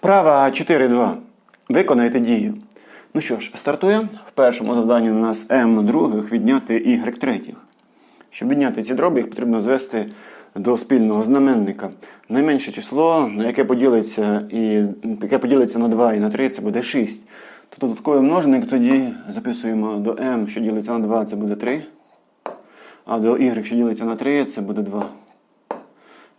Вправа 4.2. Виконайте дію. Ну що ж, стартуємо. В першому завданні у нас m других відняти y третіх. Щоб відняти ці дроби, їх потрібно звести до спільного знаменника. Найменше число, на яке поділиться, і, яке поділиться на 2 і на 3, це буде 6. То додатковий множник тоді записуємо до m, що ділиться на 2, це буде 3. А до y, що ділиться на 3, це буде 2.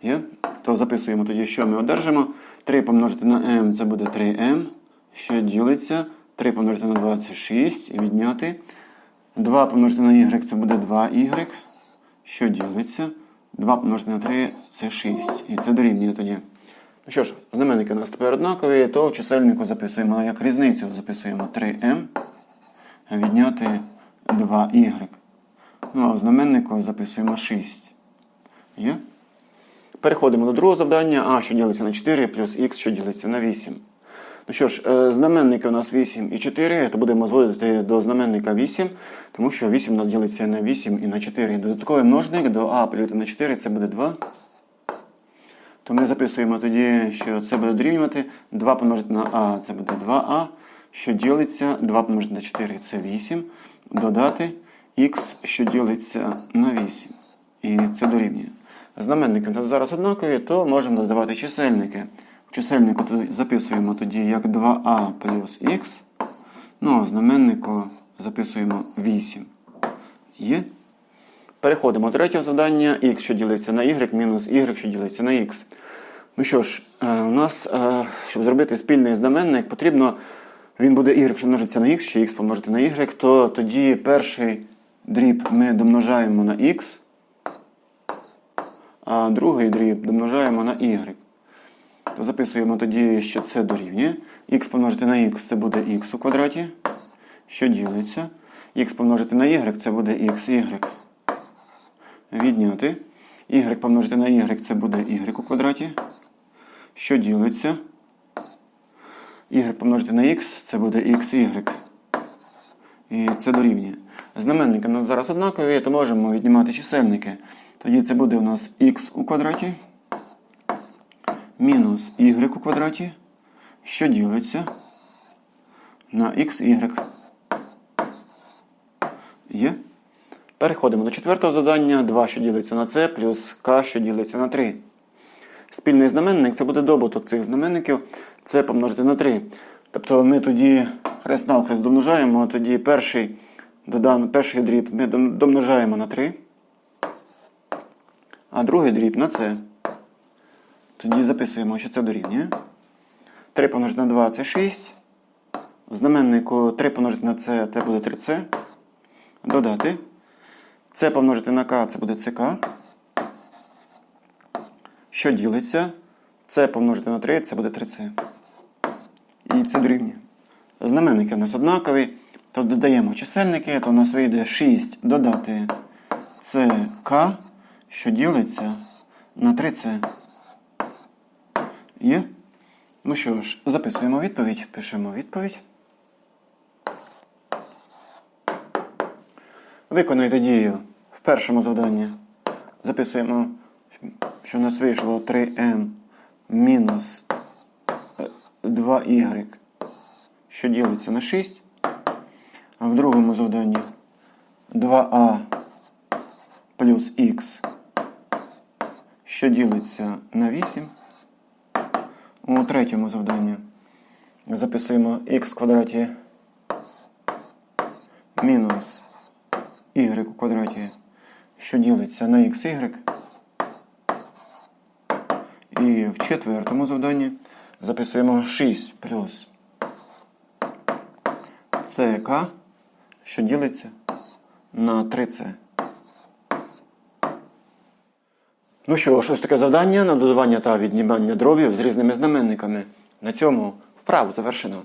Є? То записуємо тоді, що ми одержимо. 3 помножити на m це буде 3m, що ділиться. 3 помножити на 2 це 6. І відняти. 2 помножити на y це буде 2y, що ділиться. 2 помножити на 3 це 6. І це дорівнює тоді. Ну що ж, знаменники у нас тепер однакові, то в чисельнику записуємо як різницю, записуємо 3m, відняти 2y. Ну а в знаменнику записуємо 6. Є? Переходимо до другого завдання. А, що ділиться на 4, плюс х, що ділиться на 8. Ну що ж, е, знаменники у нас 8 і 4, то будемо зводити до знаменника 8, тому що 8 у нас ділиться на 8 і на 4. Додатковий множник до А поділити на 4 це буде 2. То ми записуємо тоді, що це буде дорівнювати 2 помножити на А, це буде 2А, що ділиться 2 помножити на 4 це 8. Додати х, що ділиться на 8. І це дорівнює. Знаменники у нас зараз однакові, то можемо додавати чисельники. В чисельнику записуємо тоді як 2а плюс х. Ну, а в знаменнику записуємо 8. Є? Переходимо до третього завдання. х, що ділиться на y, мінус y, що ділиться на х. Ну що ж, е, у нас, е, щоб зробити спільний знаменник, потрібно, він буде y, що на х, ще х помножити на y, то тоді перший дріб ми домножаємо на х, а другий дріб домножаємо на y. То записуємо тоді, що це дорівнює. х помножити на х це буде х у квадраті, що ділиться. х помножити на y це буде xy. Відняти. y помножити на y це буде y у квадраті, що ділиться. y помножити на х це буде xy. І це дорівнює. Знаменники у нас зараз однакові, то можемо віднімати чисельники. Тоді це буде у нас х у квадраті мінус y у квадраті, що ділиться на xy. Є? Переходимо до четвертого завдання. 2, що ділиться на c, плюс k, що ділиться на 3. Спільний знаменник це буде добуток цих знаменників. Це помножити на 3. Тобто ми тоді хрест навхрест домножаємо, тоді перший, додан, перший дріб ми домножаємо на 3, а другий дріб на c. Тоді записуємо, що це дорівнює. 3 помножити на 2 це 6. В знаменнику 3 помножити на c це буде 3c. Додати. Це помножити на k це буде ck. Що ділиться? Це помножити на 3 це буде 3c. І це дорівнює. Знаменники у нас однакові. То додаємо чисельники, то у нас вийде 6 додати ck, що ділиться на 3c. Є? Ну що ж, записуємо відповідь, пишемо відповідь. Виконайте дію в першому завданні. Записуємо, що у нас вийшло 3m мінус 2y, що ділиться на 6. А в другому завданні 2a плюс х, що ділиться на 8. У третьому завданні записуємо х квадраті мінус y у квадраті, що ділиться на xy. І в четвертому завданні записуємо 6 плюс ck, що ділиться на 3c. Ну що щось таке завдання на додавання та віднімання дробів з різними знаменниками. На цьому вправу завершено.